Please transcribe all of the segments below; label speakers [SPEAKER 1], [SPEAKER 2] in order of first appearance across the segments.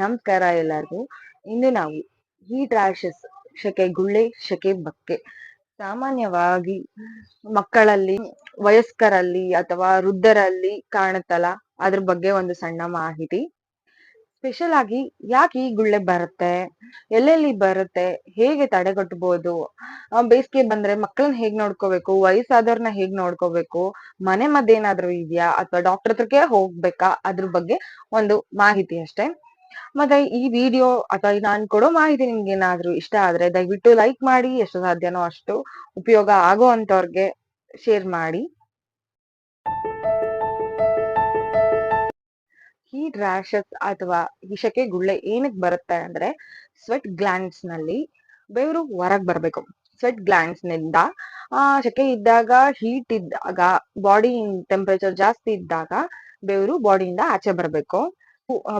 [SPEAKER 1] ನಮಸ್ಕಾರ ಎಲ್ಲರಿಗೂ ಇಂದು ನಾವು ಹೀಟ್ ರ್ಯಾಷಸ್ ಶಕೆ ಗುಳ್ಳೆ, ಶಕೆ ಬಕ್ಕೆ. ಸಾಮಾನ್ಯವಾಗಿ ಮಕ್ಕಳಲ್ಲಿ, ವಯಸ್ಕರಲ್ಲಿ ಅಥವಾ ವೃದ್ಧರಲ್ಲಿ ಕಾಣುತ್ತಲ್ಲ, ಅದ್ರ ಬಗ್ಗೆ ಒಂದು ಸಣ್ಣ ಮಾಹಿತಿ. ಸ್ಪೆಷಲ್ ಆಗಿ ಯಾಕೆ ಈ ಗುಳ್ಳೆ ಬರುತ್ತೆ, ಎಲ್ಲೆಲ್ಲಿ ಬರುತ್ತೆ, ಹೇಗೆ ತಡೆಗಟ್ಟಬಹುದು ಬೇಸಿಗೆ ಬಂದ್ರೆ ಮಕ್ಕಳನ್ನ ಹೇಗ್ ನೋಡ್ಕೋಬೇಕು, ವಯಸ್ಸಾದವ್ರನ್ನ ಹೇಗ್ ನೋಡ್ಕೋಬೇಕು, ಮನೆ ಮದ್ದೇನಾದ್ರೂ ಇದೆಯಾ, ಅಥವಾ ಡಾಕ್ಟರ್ ಹತ್ರಕ್ಕೆ ಹೋಗ್ಬೇಕಾ, ಅದ್ರ ಬಗ್ಗೆ ಒಂದು ಮಾಹಿತಿ ಅಷ್ಟೇ. ಮತ್ತೆ ಈ ವಿಡಿಯೋ ಅಥವಾ ನಾನು ಕೊಡೋ ಮಾಹಿತಿ ನಿಮ್ಗೆ ಏನಾದ್ರೂ ಇಷ್ಟ ಆದ್ರೆ ದಯವಿಟ್ಟು ಲೈಕ್ ಮಾಡಿ, ಎಷ್ಟು ಸಾಧ್ಯನೋ ಅಷ್ಟು ಉಪಯೋಗ ಆಗೋ ಅಂತವ್ರಿಗೆ ಶೇರ್ ಮಾಡಿ. ಹೀಟ್ ರ್ಯಾಷಸ್ ಅಥವಾ ಶೆಕೆ ಗುಳ್ಳೆ ಏನಕ್ ಬರುತ್ತೆ ಅಂದ್ರೆ ಸ್ವೆಟ್ ಗ್ಲ್ಯಾಂಡ್ಸ್ನಲ್ಲಿ ಬೆವರು ಹೊರಗ್ ಬರ್ಬೇಕು. ಸ್ವೆಟ್ ಗ್ಲ್ಯಾಂಡ್ಸ್ನಿಂದ, ಆ, ಶೆಕೆ ಇದ್ದಾಗ ಹೀಟ್ ಇದ್ದಾಗ ಬಾಡಿ ಟೆಂಪರೇಚರ್ ಜಾಸ್ತಿ ಇದ್ದಾಗ ಬೆವರು ಬಾಡಿಯಿಂದ ಆಚೆ ಬರ್ಬೇಕು.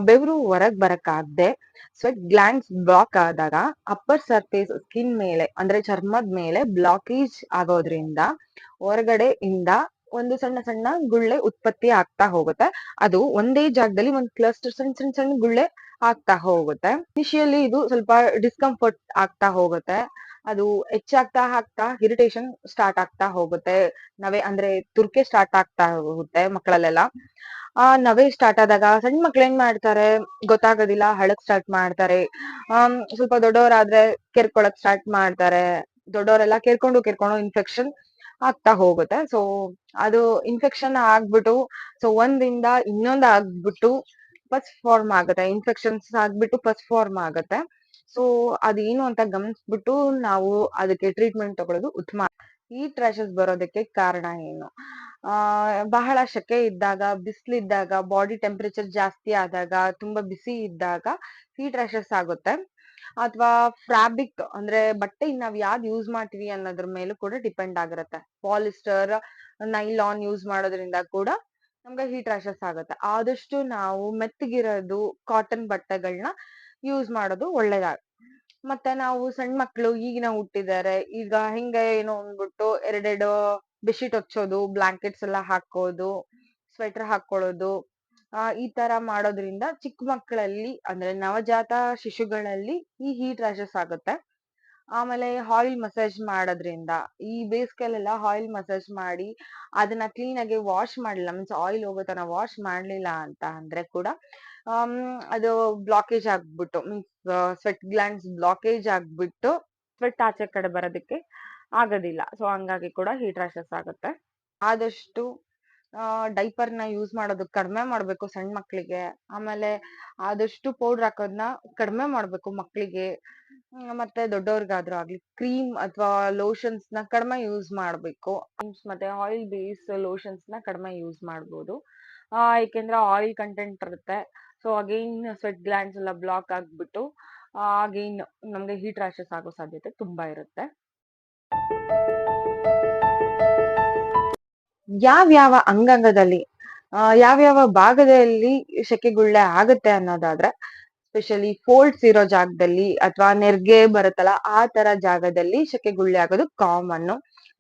[SPEAKER 1] ಬೆವರು ಹೊರಗ್ ಬರಕ್ಕಾಗ್ದೆ ಸ್ವೆಟ್ ಗ್ಲಾಂಡ್ಸ್ ಬ್ಲಾಕ್ ಆದಾಗ ಅಪ್ಪರ್ ಸರ್ಫೇಸ್ ಸ್ಕಿನ್ ಮೇಲೆ, ಅಂದ್ರೆ ಚರ್ಮದ ಮೇಲೆ ಬ್ಲಾಕೇಜ್ ಆಗೋದ್ರಿಂದ ಹೊರಗಡೆ ಇಂದ ಒಂದು ಸಣ್ಣ ಸಣ್ಣ ಗುಳ್ಳೆ ಉತ್ಪತ್ತಿ ಆಗ್ತಾ ಹೋಗುತ್ತೆ. ಅದು ಒಂದೇ ಜಾಗದಲ್ಲಿ ಒಂದು ಕ್ಲಸ್ಟರ್ ಸಣ್ಣ ಸಣ್ಣ ಸಣ್ಣ ಗುಳ್ಳೆ ಆಗ್ತಾ ಹೋಗುತ್ತೆ. ಇನಿಷಿಯಲಿ ಇದು ಸ್ವಲ್ಪ ಡಿಸ್ಕಂಫರ್ಟ್ ಆಗ್ತಾ ಹೋಗುತ್ತೆ. ಅದು ಹೆಚ್ಚಾಗ್ತಾ ಆಗ್ತಾ ಇರಿಟೇಷನ್ ಸ್ಟಾರ್ಟ್ ಆಗ್ತಾ ಹೋಗುತ್ತೆ. ನವೆ ಅಂದ್ರೆ ತುರ್ಕೆ ಸ್ಟಾರ್ಟ್ ಆಗ್ತಾ ಹೋಗುತ್ತೆ ಮಕ್ಕಳಲ್ಲೆಲ್ಲ. ಆ ನವೆ ಸ್ಟಾರ್ಟ್ ಆದಾಗ ಸಣ್ಣ ಮಕ್ಳು ಏನ್ ಮಾಡ್ತಾರೆ? ಗೊತ್ತಾಗೋದಿಲ್ಲ ಹಳಕ್ ಸ್ಟಾರ್ಟ್ ಮಾಡ್ತಾರೆ. ಆಮ್, ಸ್ವಲ್ಪ ದೊಡ್ಡವರಾದ್ರೆ ಕೆರ್ಕೊಳಕ್ ಸ್ಟಾರ್ಟ್ ಮಾಡ್ತಾರೆ. ದೊಡ್ಡವರೆಲ್ಲ ಕೆರ್ಕೊಂಡು ಕೆರ್ಕೊಂಡು ಇನ್ಫೆಕ್ಷನ್ ಆಗ್ತಾ ಹೋಗುತ್ತೆ. ಸೊ ಅದು ಇನ್ಫೆಕ್ಷನ್ ಆಗ್ಬಿಟ್ಟು ಸೊ ಒಂದಿಂದ ಇನ್ನೊಂದ್ ಆಗ್ಬಿಟ್ಟು ಫಸ್ಟ್ ಫಾರ್ಮ್ ಆಗುತ್ತೆ. ಇನ್ಫೆಕ್ಷನ್ಸ್ ಆಗ್ಬಿಟ್ಟು ಫಸ್ಟ್ ಫಾರ್ಮ್ ಆಗುತ್ತೆ. ಸೊ ಅದೇನು ಅಂತ ಗಮನಿಸ್ಬಿಟ್ಟು ನಾವು ಅದಕ್ಕೆ ಟ್ರೀಟ್ಮೆಂಟ್ ತಗೊಳ್ಳೋದು ಉತ್ತಮ. ಹೀಟ್ ರಾಶಸ್ ಬರೋದಕ್ಕೆ ಕಾರಣ ಏನು? ಆ, ಬಹಳ ಶೆಕೆ ಇದ್ದಾಗ, ಬಿಸಿಲಿದ್ದಾಗ ಬಾಡಿ ಟೆಂಪರೇಚರ್ ಜಾಸ್ತಿ ಆದಾಗ, ತುಂಬಾ ಬಿಸಿ ಇದ್ದಾಗ ಹೀಟ್ ರ್ಯಾಷಸ್ ಆಗುತ್ತೆ. ಅಥವಾ ಫ್ಯಾಬ್ರಿಕ್ ಅಂದ್ರೆ ಬಟ್ಟೆ ನಾವ್ ಯಾವ್ದು ಯೂಸ್ ಮಾಡ್ತೀವಿ ಅನ್ನೋದ್ರ ಮೇಲೂ ಕೂಡ ಡಿಪೆಂಡ್ ಆಗಿರುತ್ತೆ. ಪಾಲಿಸ್ಟರ್ ನೈಲಾನ್ ಯೂಸ್ ಮಾಡೋದ್ರಿಂದ ಕೂಡ ನಮ್ಗೆ ಹೀಟ್ ರ್ಯಾಷಸ್ ಆಗುತ್ತೆ. ಆದಷ್ಟು ನಾವು ಮೆತ್ತಗಿರೋದು ಕಾಟನ್ ಬಟ್ಟೆಗಳನ್ನ ಯೂಸ್ ಮಾಡೋದು ಒಳ್ಳೇದಾಗ ಮತ್ತೆ ನಾವು ಸಣ್ಣ ಮಕ್ಳು ಈಗಿನ ಹುಟ್ಟಿದಾರೆ, ಈಗ ಹಿಂಗೆ ಏನೋ ಅಂದ್ಬಿಟ್ಟು ಎರಡೆರಡು ಬೆಡ್ಶೀಟ್ ಹಚ್ಚೋದು, ಬ್ಲಾಂಕೆಟ್ಸ್ ಎಲ್ಲ ಹಾಕೋದು, ಸ್ವೆಟರ್ ಹಾಕೊಳ್ಳೋದು, ಆ, ಈ ತರ ಮಾಡೋದ್ರಿಂದ ಚಿಕ್ಕ ಮಕ್ಕಳಲ್ಲಿ ಅಂದ್ರೆ ನವಜಾತ ಶಿಶುಗಳಲ್ಲಿ ಈ ಹೀಟ್ ರ್ಯಾಷಸ್ ಆಗುತ್ತೆ. ಆಮೇಲೆ ಆಯಿಲ್ ಮಸಾಜ್ ಮಾಡೋದ್ರಿಂದ ಈ ಬೇಸಿಗೆಲೆಲ್ಲ ಆಯಿಲ್ ಮಸಾಜ್ ಮಾಡಿ ಅದನ್ನ ಕ್ಲೀನ್ ಆಗಿ ವಾಶ್ ಮಾಡಲಿಲ್ಲ ಮೀನ್ಸ್ ಆಯಿಲ್ ಹೋಗೋ ತರ ವಾಶ್ ಮಾಡ್ಲಿಲ್ಲ ಅಂತ ಅಂದ್ರೆ ಕೂಡ ಅದು ಬ್ಲಾಕೇಜ್ ಆಗ್ಬಿಟ್ಟು ಮೀನ್ಸ್ ಸ್ವೆಟ್ ಗ್ಲ್ಯಾಂಡ್ಸ್ ಬ್ಲಾಕೇಜ್ ಆಗ್ಬಿಟ್ಟು ಸ್ವೆಟ್ ಆಚೆ ಕಡೆ ಬರೋದಕ್ಕೆ ಆಗೋದಿಲ್ಲ. ಸೊ ಹಂಗಾಗಿ ಕೂಡ ಹೀಟ್ ರ್ಯಾಷಸ್ ಆಗುತ್ತೆ. ಆದಷ್ಟು ಡೈಪರ್ನ ಯೂಸ್ ಮಾಡೋದು ಕಡಿಮೆ ಮಾಡಬೇಕು ಸಣ್ಣ ಮಕ್ಕಳಿಗೆ ಆಮೇಲೆ ಆದಷ್ಟು ಪೌಡರ್ ಹಾಕೋದನ್ನ ಕಡಿಮೆ ಮಾಡಬೇಕು ಮಕ್ಕಳಿಗೆ ಮತ್ತೆ ದೊಡ್ಡವ್ರಿಗಾದ್ರೂ ಆಗ್ಲಿ ಕ್ರೀಮ್ ಅಥವಾ ಲೋಷನ್ಸ್ನ ಕಡಿಮೆ ಯೂಸ್ ಮಾಡಬೇಕು. ಮತ್ತೆ ಆಯಿಲ್ ಬೇಸ್ ಲೋಷನ್ಸ್ನ ಕಡಿಮೆ ಯೂಸ್ ಮಾಡ್ಬೋದು. ಏಕೆಂದ್ರೆ ಆಯಿಲ್ ಕಂಟೆಂಟ್ ಇರುತ್ತೆ. ಸೊ ಅಗೈನ್ ಸ್ವೆಟ್ ಗ್ಲ್ಯಾಂಡ್ಸ್ ಎಲ್ಲ ಬ್ಲಾಕ್ ಆಗಿಬಿಟ್ಟು ಅಗೈನ್ ನಮಗೆ ಹೀಟ್ ರ್ಯಾಷಸ್ ಆಗೋ ಸಾಧ್ಯತೆ ತುಂಬಾ ಇರುತ್ತೆ. ಯಾವ್ಯಾವ ಅಂಗಾಂಗದಲ್ಲಿ ಯಾವ ಯಾವ್ಯಾವ ಭಾಗದಲ್ಲಿ ಸೆಕೆಗುಳ್ಳೆ ಆಗುತ್ತೆ ಅನ್ನೋದಾದ್ರೆ ಸ್ಪೆಷಲಿ ಫೋಲ್ಡ್ಸ್ ಇರೋ ಜಾಗದಲ್ಲಿ ಅಥವಾ ನೆರ್ಗೆ ಬರುತ್ತಲ್ಲ, ಆ ತರ ಜಾಗದಲ್ಲಿ ಸೆಕೆಗುಳ್ಳೆ ಆಗೋದು ಕಾಮನ್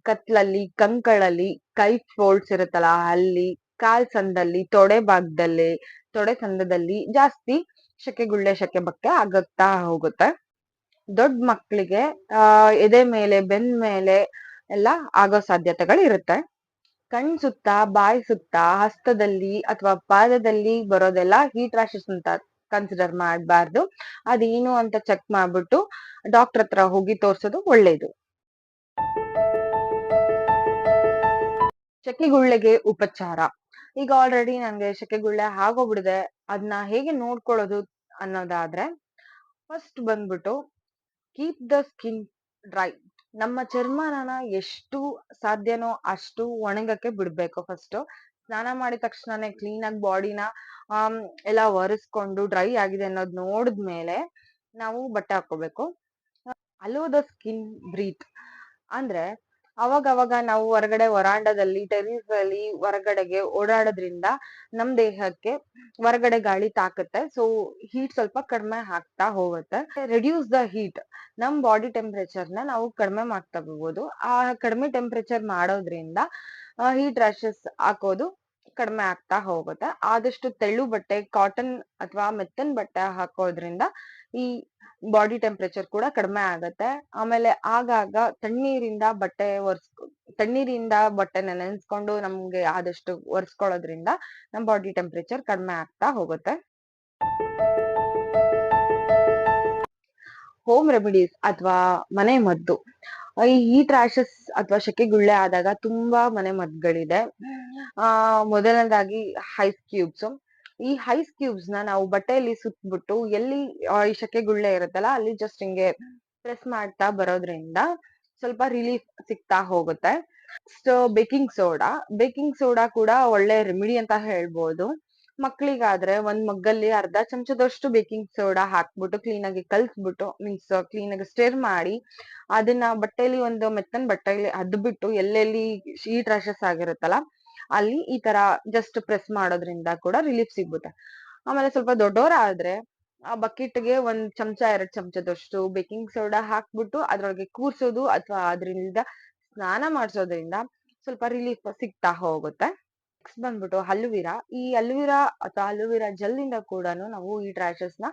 [SPEAKER 1] ಕತ್ಲಲ್ಲಿ, ಕಂಕಳಲ್ಲಿ, ಕೈ ಫೋಲ್ಡ್ಸ್ ಇರುತ್ತಲ್ಲ, ಅಲ್ಲಿ ಕಾಲ್ ಸಂದಲ್ಲಿ ತೊಡೆ ಭಾಗದಲ್ಲಿ ತೊಡೆ ಸಂದದಲ್ಲಿ ಜಾಸ್ತಿ ಸೆಕೆಗುಳ್ಳೆ ಶೆಕೆ ಬಕ್ಕೆ ಆಗುತ್ತಾ ಹೋಗುತ್ತೆ. ದೊಡ್ಡ ಮಕ್ಕಳಿಗೆ ಎದೆ ಮೇಲೆ, ಬೆನ್ ಮೇಲೆ ಎಲ್ಲ ಆಗೋ ಸಾಧ್ಯತೆಗಳು ಇರುತ್ತೆ ಕಣ್ ಸುತ್ತ, ಬಾಯಿ ಸುತ್ತ, ಹಸ್ತದಲ್ಲಿ ಅಥವಾ ಪಾದದಲ್ಲಿ ಬರೋದೆಲ್ಲ ಹೀಟ್ ರ್ಯಾಷಸ್ ಅಂತ ಕನ್ಸಿಡರ್ ಮಾಡಬಾರ್ದು. ಅದೇನು ಅಂತ ಚೆಕ್ ಮಾಡ್ಬಿಟ್ಟು ಡಾಕ್ಟರ್ ಹತ್ರ ಹೋಗಿ ತೋರ್ಸೋದು ಒಳ್ಳೇದು. ಶೆಕೆಗುಳ್ಳೆಗೆ ಉಪಚಾರ. ಈಗ ಆಲ್ರೆಡಿ ನಂಗೆ ಸೆಕೆಗುಳ್ಳೆ ಆಗೋಗ್ಬಿಡಿದೆ. ಅದನ್ನ ಹೇಗೆ ನೋಡ್ಕೊಳ್ಳೋದು ಅನ್ನೋದಾದ್ರೆ ಫಸ್ಟ್ ಬಂದ್ಬಿಟ್ಟು ಕೀಪ್ ದ ಸ್ಕಿನ್ ಡ್ರೈ ನಮ್ಮ ಚರ್ಮನ ಎಷ್ಟು ಸಾಧ್ಯನೋ ಅಷ್ಟು ಒಣಗಕ್ಕೆ ಬಿಡ್ಬೇಕು ಫಸ್ಟ್ ಸ್ನಾನ ಮಾಡಿದ ತಕ್ಷಣನೇ ಕ್ಲೀನ್ ಆಗಿ ಬಾಡಿನ ಎಲ್ಲ ಒರೆಸ್ಕೊಂಡು ಡ್ರೈ ಆಗಿದೆ ಅನ್ನೋದ್ ನೋಡಿದ್ಮೇಲೆ ನಾವು ಬಟ್ಟೆ ಹಾಕೋಬೇಕು ಅಲೋ ದ ಸ್ಕಿನ್ ಬ್ರೀತ್ ಅಂದ್ರೆ ಅವಾಗ ಅವಾಗ ನಾವು ಹೊರಗಡೆ ವರಾಂಡದಲ್ಲಿ ಟೆರೀಸ್ ಅಲ್ಲಿ ಹೊರಗಡೆಗೆ ಓಡಾಡೋದ್ರಿಂದ ನಮ್ ದೇಹಕ್ಕೆ ಹೊರಗಡೆ ಗಾಳಿ ತಾಕುತ್ತೆ. ಸೊ ಹೀಟ್ ಸ್ವಲ್ಪ ಕಡಿಮೆ ಆಗ್ತಾ ಹೋಗುತ್ತೆ. ರೆಡ್ಯೂಸ್ ದ ಹೀಟ್ ನಮ್ ಬಾಡಿ ಟೆಂಪರೇಚರ್ನ ನಾವು ಕಡಿಮೆ ಮಾಡ್ತಾ ಹೋಗ್ಬೋದು ಆ ಕಡಿಮೆ ಟೆಂಪರೇಚರ್ ಮಾಡೋದ್ರಿಂದ ಹೀಟ್ ರ್ಯಾಷಸ್ ಹಾಕೋದು ಕಡಿಮೆ ಆಗ್ತಾ ಹೋಗುತ್ತೆ. ಆದಷ್ಟು ತೆಳ್ಳು ಬಟ್ಟೆ ಕಾಟನ್ ಅಥವಾ ಮೆತ್ತನ್ ಬಟ್ಟೆ ಹಾಕೋದ್ರಿಂದ ಈ ಬಾಡಿ ಟೆಂಪರೇಚರ್ ಕೂಡ ಕಡಿಮೆ ಆಗತ್ತೆ. ಆಮೇಲೆ ಆಗಾಗ ತಣ್ಣೀರಿಂದ ಬಟ್ಟೆ ಒರ್ಸ್, ತಣ್ಣೀರಿಂದ ಬಟ್ಟೆನ ನೆನೆಸ್ಕೊಂಡು ನಮ್ಗೆ ಆದಷ್ಟು ಒರೆಸ್ಕೊಳ್ಳೋದ್ರಿಂದ ನಮ್ ಬಾಡಿ ಟೆಂಪರೇಚರ್ ಕಡಿಮೆ ಆಗ್ತಾ ಹೋಗುತ್ತೆ. ಹೋಮ್ ರೆಮಿಡೀಸ್ ಅಥವಾ ಮನೆ ಮದ್ದು. ಈ ಹೀಟ್ ರ್ಯಾಷಸ್ ಅಥವಾ ಶೆಕೆ ಗುಳ್ಳೆ ಆದಾಗ ತುಂಬಾ ಮನೆ ಮದ್ದುಗಳಿದೆ ಆ, ಮೊದಲನೇದಾಗಿ ಹೈಸ್ ಕ್ಯೂಬ್ಸ್ ಈ ಹೈಸ್ ಕ್ಯೂಬ್ಸ್ನ ನಾವು ಬಟ್ಟೆಯಲ್ಲಿ ಸುತ್ಬಿಟ್ಟು ಎಲ್ಲಿ ಈ ಶೆಕೆ ಗುಳ್ಳೆ ಇರುತ್ತಲ್ಲ ಅಲ್ಲಿ ಜಸ್ಟ್ ಹಿಂಗೆ ಪ್ರೆಸ್ ಮಾಡ್ತಾ ಬರೋದ್ರಿಂದ ಸ್ವಲ್ಪ ರಿಲೀಫ್ ಸಿಗ್ತಾ ಹೋಗುತ್ತೆ. So baking soda baking soda ಕೂಡ ಒಳ್ಳೆ ರೆಮಿಡಿ ಅಂತ ಹೇಳ್ಬೋದು. ಮಕ್ಕಳಿಗಾದ್ರೆ ಒಂದ್ ಮಗ್ಗಲ್ಲಿ ಅರ್ಧ ಚಮಚದಷ್ಟು ಬೇಕಿಂಗ್ ಸೋಡಾ ಹಾಕ್ಬಿಟ್ಟು ಕ್ಲೀನ್ ಆಗಿ ಕಲ್ಸ್ಬಿಟ್ಟು ಮೀನ್ಸ್ ಕ್ಲೀನ್ ಆಗಿ ಸ್ಟೇರ್ ಮಾಡಿ ಅದನ್ನ ಬಟ್ಟೆಯಲ್ಲಿ ಒಂದು ಮೆತ್ತನ್ ಬಟ್ಟೆಲಿ ಅದ್ಬಿಟ್ಟು ಎಲ್ಲೆಲ್ಲಿ ಶೀಟ್ ರಾಶಸ್ ಆಗಿರುತ್ತಲ್ಲ ಅಲ್ಲಿ ಈ ತರ ಜಸ್ಟ್ ಪ್ರೆಸ್ ಮಾಡೋದ್ರಿಂದ ಕೂಡ ರಿಲೀಫ್ ಸಿಗುತ್ತೆ. ಆಮೇಲೆ ಸ್ವಲ್ಪ ದೊಡ್ಡವರಾದ್ರೆ ಆ ಬಕೆಟ್ಗೆ ಒಂದ್ ಚಮಚ, ಎರಡ್ ಚಮಚದಷ್ಟು ಬೇಕಿಂಗ್ ಸೋಡಾ ಹಾಕ್ಬಿಟ್ಟು ಅದ್ರೊಳಗೆ ಕೂರ್ಸೋದು ಅಥವಾ ಅದ್ರಿಂದ ಸ್ನಾನ ಮಾಡ್ಸೋದ್ರಿಂದ ಸ್ವಲ್ಪ ರಿಲೀಫ್ ಸಿಗ್ತಾ ಹೋಗುತ್ತೆ. ನೆಕ್ಸ್ಟ್ ಬಂದ್ಬಿಟ್ಟು ಅಲುವಿರಾ. ಈ ಅಲುವಿರಾ ಅಥವಾ ಅಲುವಿರಾ ಜೆಲ್ ಇಂದ ಕೂಡ ನಾವು ಈ ರ್ಯಾಷಸ್ನ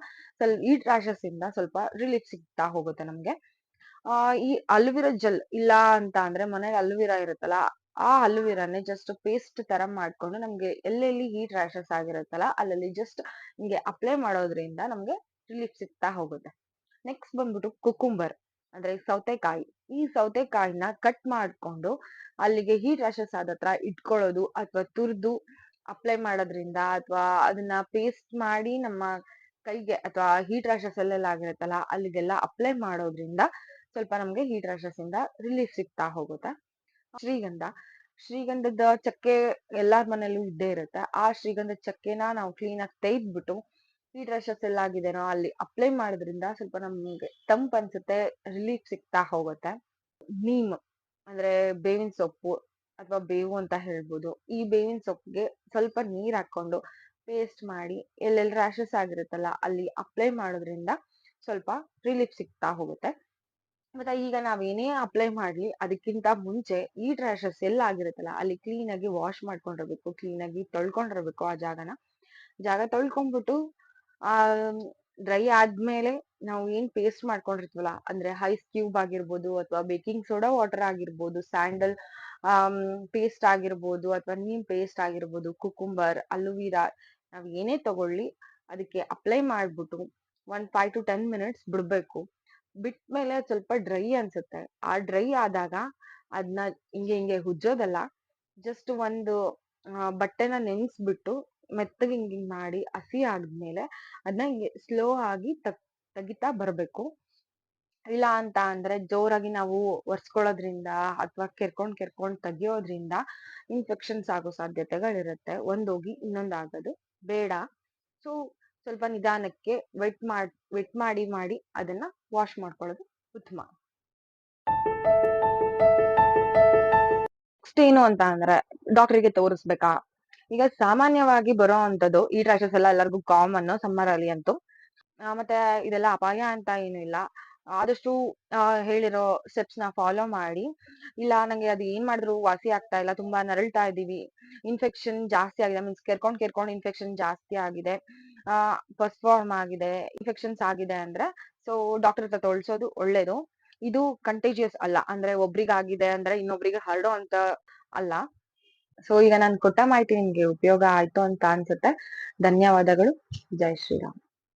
[SPEAKER 1] ಈ ರ್ಯಾಷಸ್ ಇಂದ ಸ್ವಲ್ಪ ರಿಲೀಫ್ ಸಿಗ್ತಾ ಹೋಗುತ್ತೆ ನಮ್ಗೆ. ಆ, ಈ ಅಲುವಿರಾ ಜೆಲ್ ಇಲ್ಲ ಅಂತ ಅಂದ್ರೆ ಮನೇಲಿ ಅಲುವಿರಾ ಇರುತ್ತಲ್ಲ ಆ ಅಲುವಿರಾನೆ ಜಸ್ಟ್ ಪೇಸ್ಟ್ ತರ ಮಾಡ್ಕೊಂಡು ನಮ್ಗೆ ಎಲ್ಲೆಲ್ಲಿ ಹೀಟ್ ರ್ಯಾಷಸ್ ಆಗಿರುತ್ತಲ್ಲ ಅಲ್ಲಲ್ಲಿ ಜಸ್ಟ್ ಹಿಂಗೆ ಅಪ್ಲೈ ಮಾಡೋದ್ರಿಂದ ನಮ್ಗೆ ರಿಲೀಫ್ ಸಿಗ್ತಾ ಹೋಗುತ್ತೆ. ನೆಕ್ಸ್ಟ್ ಬಂದ್ಬಿಟ್ಟು ಕುಕುಂಬರ್ ಅಂದ್ರೆ ಸೌತೆಕಾಯಿ. ಈ ಸೌತೆಕಾಯಿನ ಕಟ್ ಮಾಡ್ಕೊಂಡು ಅಲ್ಲಿಗೆ ಹೀಟ್ ರ್ಯಾಷಸ್ ಆದತ್ರ ಇಟ್ಕೊಳ್ಳೋದು ಅಥವಾ ತುರ್ದು ಅಪ್ಲೈ ಮಾಡೋದ್ರಿಂದ ಅಥವಾ ಅದನ್ನ ಪೇಸ್ಟ್ ಮಾಡಿ ನಮ್ಮ ಕೈಗೆ ಅಥವಾ ಹೀಟ್ ರ್ಯಾಷಸ್ ಎಲ್ಲೆಲ್ಲ ಆಗಿರುತ್ತಲ್ಲ ಅಲ್ಲಿಗೆಲ್ಲ ಅಪ್ಲೈ ಮಾಡೋದ್ರಿಂದ ಸ್ವಲ್ಪ ನಮ್ಗೆ ಹೀಟ್ ರ್ಯಾಷಸ್ ಇಂದ ರಿಲೀಫ್ ಸಿಗ್ತಾ ಹೋಗುತ್ತೆ. ಶ್ರೀಗಂಧ. ಶ್ರೀಗಂಧದ ಚಕ್ಕೆ ಎಲ್ಲಾರ್ ಮನೇಲೂ ಇದ್ದೇ ಇರುತ್ತೆ. ಆ ಶ್ರೀಗಂಧದ ಚಕ್ಕೆನ ನಾವು ಕ್ಲೀನ್ ಆಗಿ ತೆಗೆದ್ಬಿಟ್ಟು ಹೀಟ್ ರಶಸ್ ಎಲ್ಲ ಆಗಿದೆನೋ ಅಲ್ಲಿ ಅಪ್ಲೈ ಮಾಡೋದ್ರಿಂದ ಸ್ವಲ್ಪ ನಮ್ಗೆ ತಂಪ್ ಅನ್ಸುತ್ತೆ ರಿಲೀಫ್ ಸಿಗ್ತಾ ಹೋಗುತ್ತೆ. ನೀಮ್ ಅಂದ್ರೆ ಬೇವಿನ ಸೊಪ್ಪು ಅಥವಾ ಬೇವು ಅಂತ ಹೇಳ್ಬೋದು. ಈ ಬೇವಿನ ಸೊಪ್ಪಿಗೆ ಸ್ವಲ್ಪ ನೀರ್ ಹಾಕೊಂಡು ಪೇಸ್ಟ್ ಮಾಡಿ ಎಲ್ಲೆಲ್ಲಿ ರ್ಯಾಷಸ್ ಆಗಿರುತ್ತಲ್ಲ ಅಲ್ಲಿ ಅಪ್ಲೈ ಮಾಡೋದ್ರಿಂದ ಸ್ವಲ್ಪ ರಿಲೀಫ್ ಸಿಗ್ತಾ ಹೋಗುತ್ತೆ. ಮತ್ತೆ ಈಗ ನಾವೇನೇ ಅಪ್ಲೈ ಮಾಡ್ಲಿ ಅದಕ್ಕಿಂತ ಮುಂಚೆ ಈ ರ್ಯಾಷಸ್ ಎಲ್ಲ ಆಗಿರುತ್ತಲ್ಲ ಅಲ್ಲಿ ಕ್ಲೀನ್ ಆಗಿ ವಾಶ್ ಮಾಡ್ಕೊಂಡಿರ್ಬೇಕು ಕ್ಲೀನ್ ಆಗಿ ತೊಳ್ಕೊಂಡಿರ್ಬೇಕು ಆ ಜಾಗನ. ಜಾಗ ತೊಳ್ಕೊಂಡ್ಬಿಟ್ಟು, ಆ ಡ್ರೈ ಆದ್ಮೇಲೆ ನಾವು ಏನ್ ಪೇಸ್ಟ್ ಮಾಡ್ಕೊಂಡಿರ್ತೀವಲ್ಲ ಅಂದ್ರೆ ಹೈಸ್ ಕ್ಯೂಬ್ ಆಗಿರ್ಬೋದು ಅಥವಾ ಬೇಕಿಂಗ್ ಸೋಡಾ ವಾಟರ್ ಆಗಿರ್ಬೋದು ಸ್ಯಾಂಡಲ್ ಪೇಸ್ಟ್ ಆಗಿರ್ಬೋದು ಅಥವಾ ನೀಮ್ ಪೇಸ್ಟ್ ಆಗಿರ್ಬೋದು ಕುಕುಂಬರ್ ಅಲುವಿರಾ ನಾವ್ ಏನೇ ತಗೊಳ್ಳಿ ಅದಕ್ಕೆ ಅಪ್ಲೈ ಮಾಡ್ಬಿಟ್ಟು ಒಂದ್ ಫೈವ್ ಟು ಟೆನ್ ಮಿನಿಟ್ಸ್ ಬಿಡ್ಬೇಕು. ಬಿಟ್ಮೇಲೆ ಸ್ವಲ್ಪ ಡ್ರೈ ಅನ್ಸುತ್ತೆ. ಆ ಡ್ರೈ ಆದಾಗ ಅದನ್ನ ಹಿಂಗೆ ಹಿಂಗೆ ಹುಜ್ಜೋದಲ್ಲ ಜಸ್ಟ್ ಒಂದು ಬಟ್ಟೆನ ನೆನ್ಸ್ಬಿಟ್ಟು ಮೆತ್ತಗೆ ಹಿಂಗ್ ಮಾಡಿ ಹಸಿ ಆದ್ಮೇಲೆ ಅದನ್ನ ಹಿಂಗೆ ಸ್ಲೋ ಆಗಿ ತಗ್, ತೆಗಿತಾ ಬರ್ಬೇಕು. ಇಲ್ಲ ಅಂತ ಅಂದ್ರೆ ಜೋರಾಗಿ ನಾವು ಒರ್ಸ್ಕೊಳ್ಳೋದ್ರಿಂದ ಅಥವಾ ಕೆರ್ಕೊಂಡ್ ಕೆರ್ಕೊಂಡ್ ತೆಗಿಯೋದ್ರಿಂದ ಇನ್ಫೆಕ್ಷನ್ಸ್ ಆಗೋ ಸಾಧ್ಯತೆಗಳಿರುತ್ತೆ. ಒಂದೋಗಿ ಇನ್ನೊಂದ್ ಆಗೋದು ಬೇಡ. ಸೊ ಸ್ವಲ್ಪ ನಿಧಾನಕ್ಕೆ ವೆಟ್ ಮಾಡಿ ವೆಟ್ ಮಾಡಿ ಮಾಡಿ ಅದನ್ನ ವಾಶ್ ಮಾಡ್ಕೊಳ್ಳೋದು ಉತ್ತಮ. ನೆಕ್ಸ್ಟ್ ಏನು ಅಂತ ಅಂದ್ರೆ ಡಾಕ್ಟರ್ಗೆ ತೋರಿಸ್ಬೇಕಾ? ಈಗ ಸಾಮಾನ್ಯವಾಗಿ ಬರೋ ಅಂತದ್ದು ಈ ರ್ಯಾಷಸ್ ಎಲ್ಲ ಎಲ್ಲರಿಗೂ ಕಾಮನ್ ಸಮ್ಮರ್ ಅಲ್ಲಿ ಅಂತೂ. ಮತ್ತೆ ಇದೆಲ್ಲ ಅಪಾಯ ಅಂತ ಏನು ಇಲ್ಲ. ಆದಷ್ಟು ಹೇಳಿರೋ ಸ್ಟೆಪ್ಸ್ನ ಫಾಲೋ ಮಾಡಿ. ಇಲ್ಲ ನಂಗೆ ಅದು ಏನ್ ಮಾಡಿದ್ರು ವಾಸಿ ಆಗ್ತಾ ಇಲ್ಲ, ತುಂಬಾ ನರಳ್ತಾ ಇದೀವಿ ಇನ್ಫೆಕ್ಷನ್ ಜಾಸ್ತಿ ಆಗಿದೆ. ಮೀನ್ಸ್ ಕೆರ್ಕೊಂಡ್ ಕೆರ್ಕೊಂಡ್ ಇನ್ಫೆಕ್ಷನ್ ಜಾಸ್ತಿ ಆಗಿದೆ. ಫಸ್ಟ್ ಫಾರ್ಮ್ ಆಗಿದೆ ಇನ್ಫೆಕ್ಷನ್ಸ್ ಆಗಿದೆ ಅಂದ್ರೆ ಸೊ ಡಾಕ್ಟರ್ ಹತ್ರ ತೋಳ್ಸೋದು ಒಳ್ಳೇದು. ಇದು ಕಂಟೇಜಿಯಸ್ ಅಲ್ಲ, ಅಂದ್ರೆ ಒಬ್ರಿಗಾಗಿದೆ ಅಂದ್ರೆ ಇನ್ನೊಬ್ರಿಗೆ ಹರಡೋ ಅಂತ ಅಲ್ಲ. ಸೊ ಈಗ ನಾನು ಕೊಟ್ಟ ಮಾಹಿತಿ ನಿಮ್ಗೆ ಉಪಯೋಗ ಆಯ್ತು ಅಂತ ಅನ್ಸುತ್ತೆ. ಧನ್ಯವಾದಗಳು. ಜೈ ಶ್ರೀರಾಮ್.